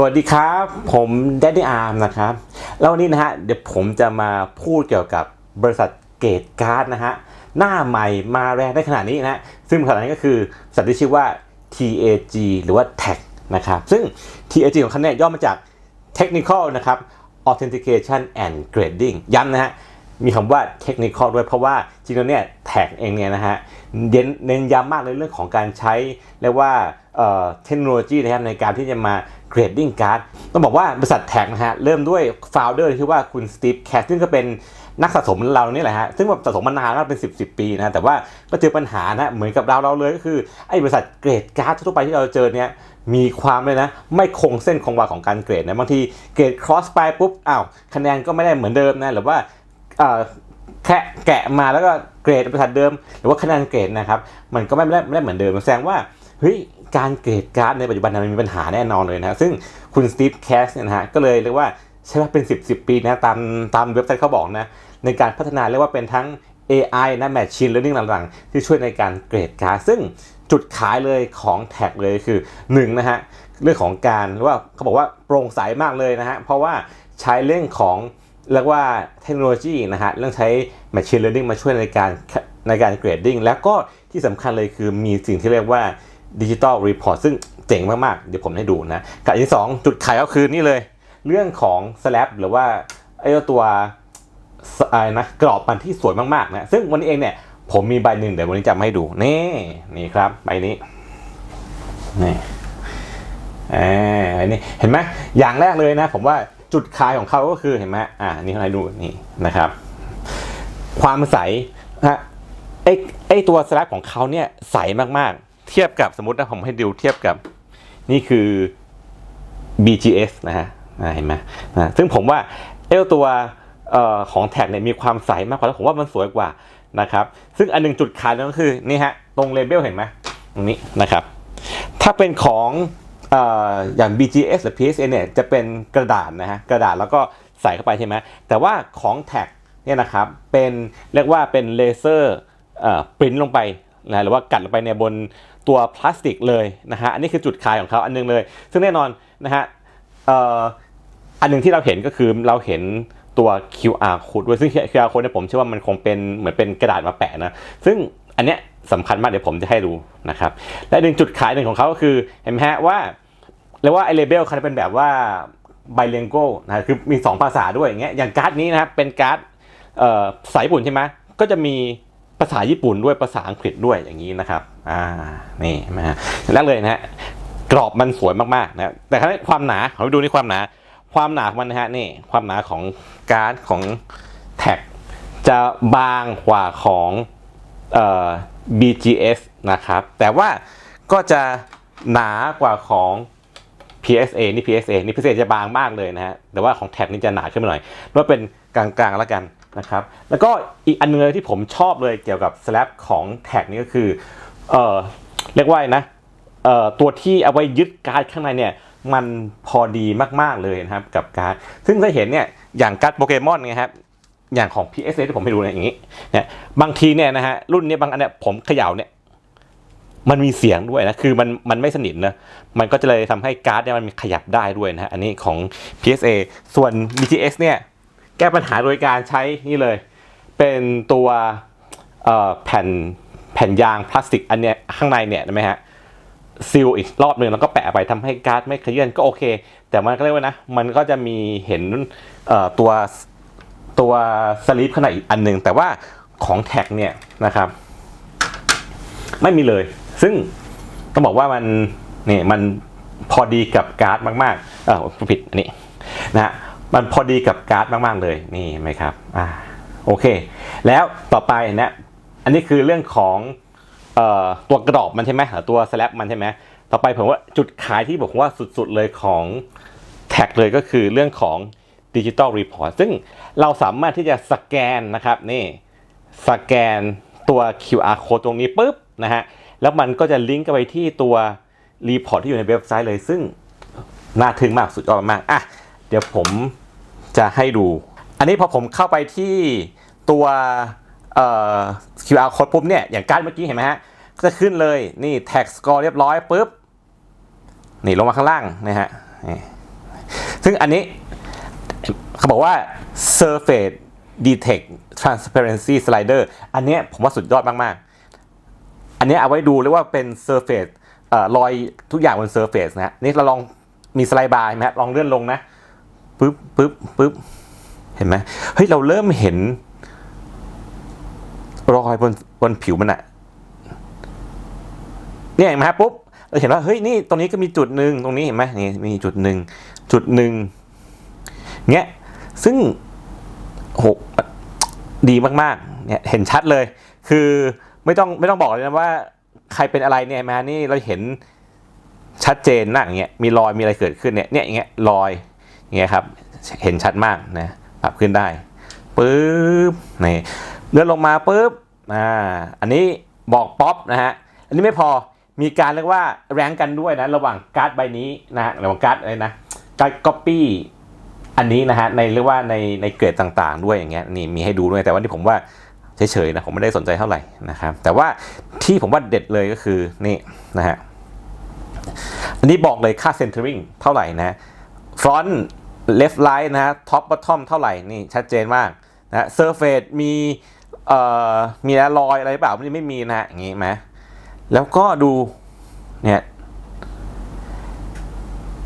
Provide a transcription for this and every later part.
สวัสดีครับ ผมแดนนี่อาร์มนะครับ แล้ววันนี้นะฮะเดี๋ยวผมจะมาพูดเกี่ยวกับบริษัทเกตการ์ดนะฮะหน้าใหม่มาแรงได้ขนาดนี้นะฮะซึ่งบริษัทนั้ก็คือบริษัทที่ชื่อว่า TAG หรือว่า TAG นะครับซึ่ง TAG ของเขาเนี่ยย่อมาจาก Technical นะครับ Authentication and Grading ย้ำนะฮะมีคำว่า technical ด้วยเพราะว่าจริงๆแล้วเนี่ยแท็กเองเนี่ยนะฮะเน้นย้ำมากในเรื่องของการใช้เรียกว่าเทคโนโลยีนะครับในการที่จะมา grading card ต้องบอกว่าบริษัทแท็กนะฮะเริ่มด้วย founder ที่ว่าคุณสตีฟแคสซึ่งก็เป็นนักสะสมเรานี่แหละฮะซึ่งแบบสะสมมานานแล้วเป็น10บสปีนะแต่ว่าก็เจอปัญหานะเหมือนกับเราเราเลยก็คือไอ้บริษัทเกรดการ์ดทั่วไปที่เราเจอเนี่ยมีความเลยนะ ไม่คงเส้นคงวาของการเกรดนะบางทีเกรด cross ไปปุ๊บอ้าวคะแนนก็ไม่ได้เหมือนเดิมนะหรือว่าแค่แกะมาแล้วก็เกรดบริษัทเดิม หรือว่าคะแนนเกรดนะครับมันก็ไม่ได้ไม่ได้เหมือนเดิมแสดงว่า เฮ้ยการเกรดการ์ดในปัจจุบันมันมีปัญหาแน่นอนเลยนะซึ่งคุณสตีฟแคสเนี่ยนะฮะก็เลยเรียกว่าใช้เวลาเป็น 10 10 ปีนะตามตามเว็บไซต์เขาบอกนะในการพัฒนาเรียกว่าเป็นทั้ง AI นะ Machine Learning ต่างๆ ที่ช่วยในการเกรดการ์ดซึ่งจุดขายเลยของแท็กเลยคือ1นะฮะเรื่องของการว่าเขาบอกว่าโปร่งใสมากเลยนะฮะเพราะว่าใช้เรื่องของเรียกว่าเทคโนโลยีนะฮะเรื่องใช้ Machine Learning มาช่วยในการในการ grading แล้วก็ที่สำคัญเลยคือมีสิ่งที่เรียกว่า Digital Report ซึ่งเจ๋งมาก ๆ เดี๋ยวผมให้ดูนะกับอันที่ 2 จุดขายก็คือนี่เลย เรื่องของ slab หรือว่าไอ้ตัวอะไรนะกรอบมันที่สวยมาก ๆ นะ ซึ่งวันนี้เองเนี่ย ผมมีใบหนึ่งเดี๋ยววันนี้จะมาให้ดู นี่นี่ครับใบนี้ นี่อ่าอันนี้เห็นไหมอย่างแรกเลยนะ ผมว่าจุดขายของเขาก็คือเห็นไหมอ่านี่ให้ดูนี่นะครับ ความใสนะฮะไอไอตัวสลักของเขาเนี่ยใสมากๆ เทียบกับสมมตินะผมให้ดูเทียบกับนี่คือ BGS นะฮะเห็นไหมนะซึ่งผมว่าไอลตัวออของแท็กเนี่ยมีความใสมากกว่าแล้วผมว่ามันสวยกว่านะครับ ซึ่งอันหนึงจุดขายนั่นก็คือนี่ฮะตรงเลเบลเห็นไหมตรงนี้นะครับ ถ้าเป็นของออย่าง BGS หรือ PSA เนี่ยจะเป็นกระดาษนะฮะกระดาษแล้วก็ใส่เข้าไปใช่ไหมแต่ว่าของแท็กเนี่ยนะครับเป็นเรียกว่าเป็นเลเซอร์ปริ้นลงไป นะหรือว่ากัดลงไปในบนตัวพลาสติกเลยนะฮะอันนี้คือจุดขายของเขาอันหนึงเลย ซึ่งแน่นอนนะฮะอันหนึงที่เราเห็นก็คือเราเห็นตัว QR code ด้วยซึ่ง QR code เนี่ยผมเชื่อว่ามันคงเป็นเหมือนเป็นกระดาษมาแปะนะซึ่งอันเนี้ยสำคัญมากเดี๋ยวผมจะให้ดูนะครับและหนึ่งจุดขายหนึ่งของเขาก็คือเห็นไหมฮะว่าเรียกว่าไอเลเบลเขาจะเป็นแบบว่าไบเลงโกนะคือมี 2 ภาษาด้วยอย่างเงี้ยอย่างการ์ดนี้นะครับเป็นการ์ดเอ่อภาษาญี่ปุ่นใช่ไหมก็จะมี ภาษาญี่ปุ่นด้วยภาษาอังกฤษด้วยอย่างนี้นะครับ อ่า นี่นไหมฮะแรกเลยนะฮะ กรอบมันสวยมากๆนะแต่ครั้นี้ความหนาขอไปดูนี่ความหนา ความหนาของมันนะฮะ นี่ ความหนาของการ์ดของแท็กจะบางกว่าของเอ่อ BGS นะครับ แต่ว่าก็จะหนากว่าของ PSA นี่ PSA นี่ PSA จะบางมากเลยนะฮะ แต่ว่าของแท็กนี่จะหนาขึ้นมาหน่อยว่าเป็นกลางๆแล้วกัน นะครับ แล้วก็อีกอันนึงเลยที่ผมชอบเลยเกี่ยวกับ slab ของแท็กนี่ก็คือเออเรียกว่านะเอ่อตัวที่เอาไว้ยึดการ์ดข้างในเนี่ยมันพอดีมากๆเลยนะครับกับการ์ด ซึ่งถ้าเห็นเนี่ยอย่างการ์ดโปเกมอนไงครับอย่างของ PSA ที่ผมให้ดูเนี่ยอย่างนี้เนี่ยบางทีเนี่ยนะฮะรุ่นเนี้ยบางอันเนี่ยผมเขย่าเนี่ยมันมีเสียงด้วยนะ คือมันมันไม่สนิทนะ มันก็จะเลยทำให้การ์ดเนี่ยมันมีขยับได้ด้วยนะฮะ อันนี้ของ PSA ส่วน BTS เนี่ย แก้ปัญหาโดยการใช้นี่เลย เป็นตัวแผ่นแผ่นยางพลาสติกอันเนี้ยข้างในเนี่ยเห็นไหมฮะซีลอีกรอบหนึ่งแล้วก็แปะไปทำให้การ์ดไม่ขยื่นก็โอเค แต่มันก็เรียกว่านะ มันก็จะมีเห็นตัวตัวสลีปข้างในอีกอันหนึ่งแต่ว่าของแท็กเนี่ยนะครับ ไม่มีเลย ซึ่งต้องบอกว่ามันนี่มันพอดีกับการ์ดมากๆเออผิดอันนี้นะฮะ มันพอดีกับการ์ดมาก ๆ เลยนี่เห็นไหมครับอ่าโอเค แล้วต่อไปนะอันนี้คือเรื่องของออตัวกรอบมันใช่ไหมหรือตัวสแลบมันใช่ไหมต่อไปผมว่าจุดขายที่บอกว่าสุด ๆ เลยของแท็กเลยก็คือเรื่องของดิจิ t a ลรีพอร์ตซึ่งเราสามารถที่จะสแกนนะครับนี่สแกนตัว QR code ตรงนี้ปุ๊บนะฮะแล้วมันก็จะลิงก์กันไปที่ตัวรีพอร์ตที่อยู่ในเว็บไซต์เลย ซึ่งน่าทึ่งมากสุดยอดมากอะ เดี๋ยวผมจะให้ดู อันนี้พอผมเข้าไปที่ตัว QR code ปุ๊บเนี่ย อย่างการเมื่อกี้เห็นไหมฮะ ก็จะขึ้นเลยนี่ tag score เรียบร้อยปุ๊บ นี่ลงมาข้างล่างนะฮะซึ่งอันนี้เขาบอกว่า surface detect transparency slider อันนี้ผมว่าสุดยอดมาก ๆ อันนี้เอาไว้ดูเรียกว่าเป็น surface อรอยทุกอย่างบน surface นะฮะนี่เราลองมีสไลด์บาร์ไหมฮะลองเลื่อนลงนะ ปึ๊บปึ๊บปึ๊บเห็นไหมเฮ้ยเราเริ่มเห็น รอยบนบนผิวมันอะเนี่ยเห็นไหมปุ๊บเราเห็นว่าเฮ้ยนี่ตรงนี้ก็มีจุดหนึ่งตรงนี้เห็นไหมนี่มีจุดหนึ่งจุดหนึ่งเงี้ยซึ่งโหดีมากๆเนี่ยเห็นชัดเลย คือไม่ต้องไม่ต้องบอกเลยนะว่า ใครเป็นอะไรเนี่ยมานี่เราเห็นชัดเจนนะอย่างเงี้ยมีรอยมีอะไรเกิดขึ้นเนี่ยเนี่ยอย่างเงี้ยรอย เงี้ยครับเห็นชัดมากนะปรับขึ้นได้ปึ๊บนี่เลื่อนลงมาปึ๊บอ่าอันนี้บอกป๊อปนะฮะอันนี้ไม่พอมีการเรียกว่าแรงกันด้วยนะระหว่างการ์ดใบนี้นะฮะระหว่างการ์ดอะไรนะการ์ดก๊อปปี้อันนี้นะฮะในเรียกว่าในในเกรดต่างๆ ด้วยอย่างเงี้ยนี่มีให้ดูด้วยแต่ว่าที่ผมว่าเฉยๆนะผมไม่ได้สนใจเท่าไหร่นะครับแต่ว่าที่ผมว่าเด็ดเลยก็คือนี่นะฮะอันนี้บอกเลยค่า centering เท่าไหร่นะ front left right นะฮะ top bottom เท่าไหร่ นี่ชัดเจนมากนะ surface มีเอ่อมีรอยอะไรเปล่าไมันไม่มีนะฮะอย่างงี้ไหมแล้วก็ดูเนี่ย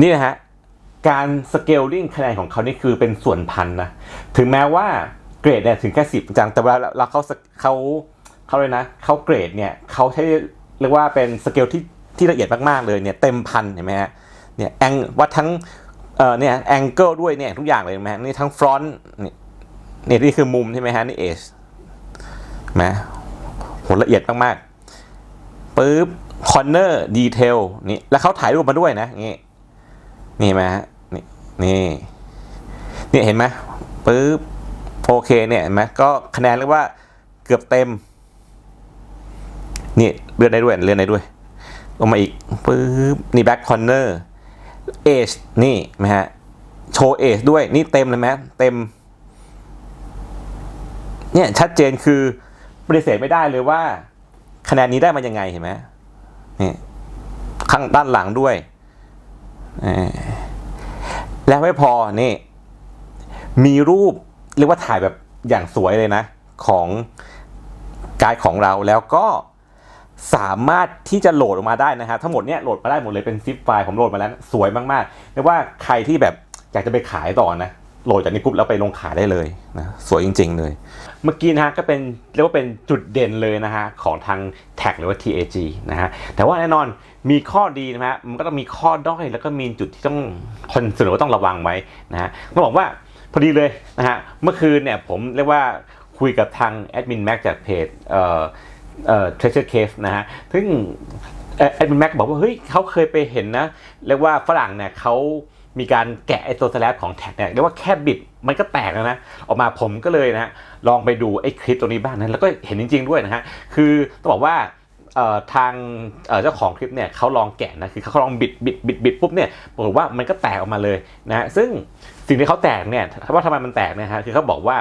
นี่นะฮะการสเกลลิ่งคะแนนของเขานี่คือเป็นส่วนพันนะ ถึงแม้ว่าเกรดเนี่ยถึงแค่สิบจัง แต่เวลาเราเขาเขาเขาเลยนะเขาเกรดเนี่ยเขาใช้เรียกว่าเป็นสเกลที่ที่ละเอียดมากๆเลยเนี่ยเต็มพันเห็นไหมฮะเนี่ยแองวัดทั้ง เออเนี่ยแองเกิลด้วยเนี่ยทุกอย่างเลยไหมนี่ทั้งฟรอนต์นี่เนี่ยนี่คือมุมใช่ไหมฮะนี่เอชไหมโหละเอียดมากๆปึ๊บคอนเนอร์ดีเทลนี่แล้วเขาถ่ายรูปมาด้วยนะนี่นี่เห็นไหมฮะนี่นี่นี่เห็นไหมปึ๊บโอเคเนี่ยเห็นไหมก็คะแนนเรียกว่าเกือบเต็ม นี่เลื่อนได้ด้วยเลื่อนได้ด้วยลงมาอีกปึ๊บนี่แบ็คคอนเนอร์ เอชนี่ไหมฮะ โชว์เอชด้วย นี่เต็มเลยไหมเต็ม เนี่ยชัดเจนคือปฏิเสธไม่ได้เลยว่า คะแนนนี้ได้มายังไงเห็นไหมนี่ข้างด้านหลังด้วย แล้วไม่พอนี่ มีรูปเรียกว่าถ่ายแบบอย่างสวยเลยนะ ของกายของเราแล้วก็ สามารถที่จะโหลดออกมาได้นะฮะทั้งหมดเนี้ยโหลดมาได้หมดเลยเป็นซิปไฟล์ผมโหลดมาแล้วสวยมากๆเรียกว่าใครที่แบบอยากจะไปขายต่อนะโหลดจากนี้ปุ๊บแล้วไปลงขายได้เลยนะสวยจริง ๆ เลย เมื่อกี้นะฮะก็เป็นเรียกว่าเป็นจุดเด่นเลยนะฮะของทางแท็กหรือว่า TAG นะฮะแต่ว่าแน่นอนมีข้อดีนะฮะมันก็ต้องมีข้อด้อยแล้วก็มีจุดที่ต้องคนเสนอว่าต้องระวังไว้นะฮะต้องบอกว่าพอดีเลยนะฮะเมื่อคืนเนี่ยผมเรียกว่าคุยกับทางแอดมินแม็กจากเพจเอ่อ เอ่อ treasure cave นะฮะ ซึ่งแอดมินแม็กบอกว่า เฮ้ยเขาเคยไปเห็นนะ เรียกว่าฝรั่งเนี่ยเขามีการแกะไอ้ตัวสแลปของแท็กเนี่ยเรียกว่าแค่บิดมันก็แตกแล้วนะ ออกมาผมก็เลยนะ ลองไปดูไอ้คลิปตัวนี้บ้างนะ แล้วก็เห็นจริง ๆ ด้วยนะฮะ คือต้องบอกว่า ทางเจ้าของคลิปเนี่ยเขาลองแกะนะคือเขาลองบิดบิดบิดบิดปุ๊บเนี่ยบอกฏว่ามันก็แตกออกมาเลยนะซึ่งสิ่งที่เขาแตกเนี่ยว่าทำไมมันแตกเนี่ยฮะคือเขาบอกว่า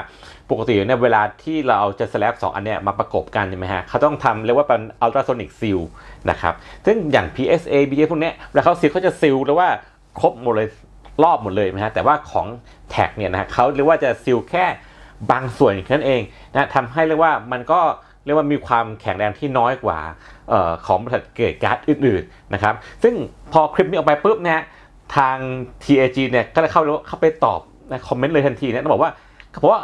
ปกติเนี่ยเวลาที่เราเอาจะสแลปสองอันเนี่ยมาประกบกันใช่ไหมฮะเขาต้องทำเรียกว่าเป็นอัลตราโซนิกซิลนะครับซึ่งอย่าง PSA BA พวกเนี้ยเวลาเขาซิลเขาจะซิลเรียกว่าครบหมดเลยรอบหมดเลยนะฮะแต่ว่าของแท็กเนี่ยนะฮะเขาเรียกว่าจะซิลแค่บางส่วนแค่นั้นเองนะทำให้เรียกว่ามันก็ เรียกว่ามีความแข็งแรงที่น้อยกว่าออของบริษัทเกรดการ์ดอื่นๆนะครับ ซึ่งพอคลิปนี้ออกไปปุ๊บนะฮะทาง TAG เนี่ยก็เลยเข้าเข้าไปตอบนะคอมเมนต์เลยทันทีนะต้องบอกว่าเขาบอกว่า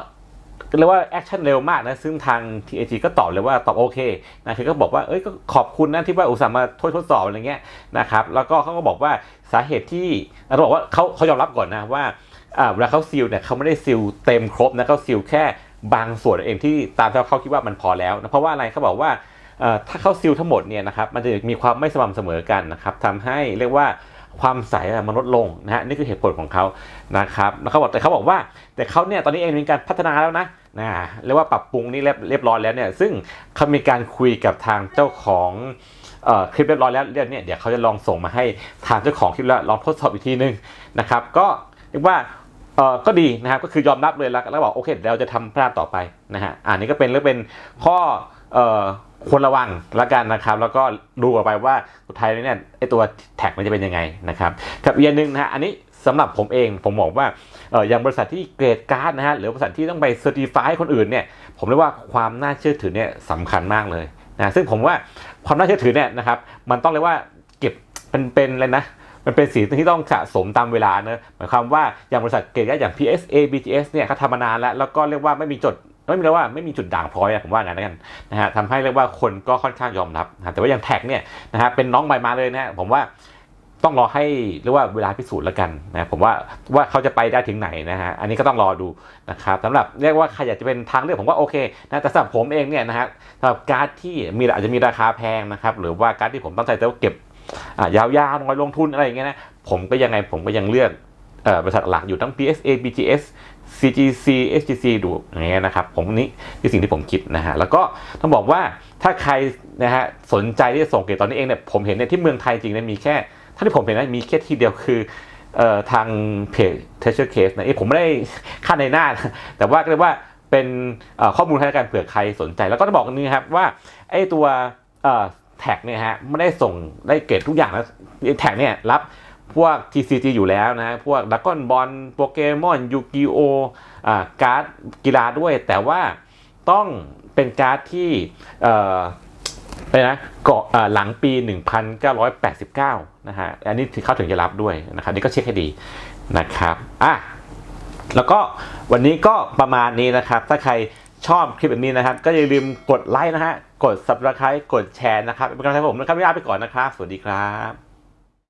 เรียกว่าแอคชั่นเร็วมากนะ ซึ่งทาง TAG ก็ตอบเลยว่าตอบโอเคนะคือก็บอกว่าเอ้ยก็ขอบคุณนะที่ว่าอุตส่าห์มาทดทดสอบอะไรเงี้ยนะครับแล้วก็เขาก็บอกว่าสาเหตุที่เราบอกว่าเขาเขายอมรับก่อนนะว่าเวลาเขาซิลเนี่ยเขาไม่ได้ซิลเต็มครบนะเขาซิลแค่ บางส่วนเองที่ตามที่เขาคิดว่ามันพอแล้วนะเพราะว่าอะไรเขาบอกว่าถ้าเขาซิลทั้งหมดเนี่ยนะครับมันจะมีความไม่สม่ำเสมอกันนะครับทำให้เรียกว่าความใสมันลดลงนะฮะนี่คือเหตุผลของเขานะครับแล้วเขาบอกแต่เขาบอกว่า แต่เขาเนี่ยตอนนี้เองมีการพัฒนาแล้วนะนะเรียกว่าปรับปรุงนี่เรียบเรียบร้อยแล้วเนี่ยซึ่งเขามีการคุยกับทางเจ้าของออคลิปเรียบร้อยแล้วเรื่องเนี่ยเดี๋ยวเขาจะลองส่งมาให้ทางเจ้าของคลิปแล้วลองทดสอบอีกทีนึงนะครับก็เรียกว่า เออก็ดีนะครับก็คือยอมรับเลยแล้วแล้วบอกโอเคเดี๋ยวเราจะทำพลาดต่อไปนะฮะอันนี้ก็เป็นเรื่องเป็นข้อเอ่อควรระวังละกันนะครับ แล้วก็ดูต่อไปว่าสุดท้ายเนี่ยไอตัวแท็กมันจะเป็นยังไงนะครับกับอีกอันหนึ่งนะฮะอันนี้สำหรับผมเองผมบอกว่าเอออย่างบริษัทที่เกรดการ์ดนะฮะหรือบริษัทที่ต้องไปเซอร์ติฟายให้คนอื่นเนี่ยผมเรียกว่าความน่าเชื่อถือเนี่ยสำคัญมากเลยนะซึ่งผมว่าความน่าเชื่อถือเนี่ยนะครับมันต้องเรียกว่าเก็บเป็นเป็นอะไรนะ มันเป็นสีที่ต้องสะสมตามเวลาเนอะหมายความว่าอย่างบริษัทเกรดอย่าง PSA BTS เนี่ยเขาทำมานานแล้ว แล้วก็เรียกว่าไม่มีจุดไม่มีเรียกว่าไม่มีจุดด่างพร้อยอะผมว่างั้นแล้วกันนะฮะทำให้เรียกว่าคนก็ค่อนข้างยอมรับนะแต่ว่าอย่างแท็กเนี่ยนะฮะเป็นน้องใหม่มาเลยนะฮะผมว่าต้องรอให้เรียกว่าเวลาพิสูจน์แล้วกันนะผมว่าว่าเขาจะไปได้ถึงไหนนะฮะอันนี้ก็ต้องรอดูนะครับสำหรับเรียกว่าใครอยากจะเป็นทางเลือกผมว่าโอเคนะแต่สำหรับผมเองเนี่ยนะฮะสำหรับการ์ดที่มีอาจจะมีราคาแพงนะครับหรือว่าการ์ดที่ผมตั้งใจจะเก็บอะ ยาวๆน้อยลงทุนอะไรอย่างเงี้ยนะผมก็ยังไงผมก็ยังเลือกออบริษัทหลักอยู่ทั้ง PSA BGS CGC SGC ดูอย่างเงี้ยนะครับ ผมนี่คือสิ่งที่ผมคิดนะฮะแล้วก็ต้องบอกว่าถ้าใครนะฮะสนใจที่จะส่งเกรดตอนนี้เองเนี่ยผมเห็นเนี่ยที่เมืองไทยจริงเนี่ยมีแค่ถ้าที่ผมเห็นนะมีแค่ที่เดียวคือเอ่อทางเพจ Treasure Case นะเอ้ผมไม่ได้ค่าในหน้า แต่ว่าก็เรียกว่าเป็นข้อมูลทางการเผื่อใครสนใจ แล้วก็ต้องบอกกันนี้ครับว่าไอ้ตัวเอ่อ แท็กเนี่ยฮะไม่ได้ส่งได้เกรดทุกอย่างนะแท็กเนี่ยรับพวก TCG อยู่แล้วนะ พวกดักกอนบอลโปเกมอนยูกิโออ่าการ์ดกีฬาด้วย แต่ว่าต้องเป็นการ์ดที่เอ่อเป็นนะเกาะหลังปี 1989 นะฮะ อันนี้ที่เข้าถึงจะรับด้วยนะครับ นี่ก็เช็คให้ดีนะครับ อะ แล้วก็วันนี้ก็ประมาณนี้นะครับ ถ้าใครชอบคลิปแบบนี้นะครับ ก็อย่าลืมกดไลค์นะฮะ กด subscribe กดแชร์นะครับเป็นกำลังใจผมนะครับไม่ลาไปก่อนนะครับ สวัสดีครับ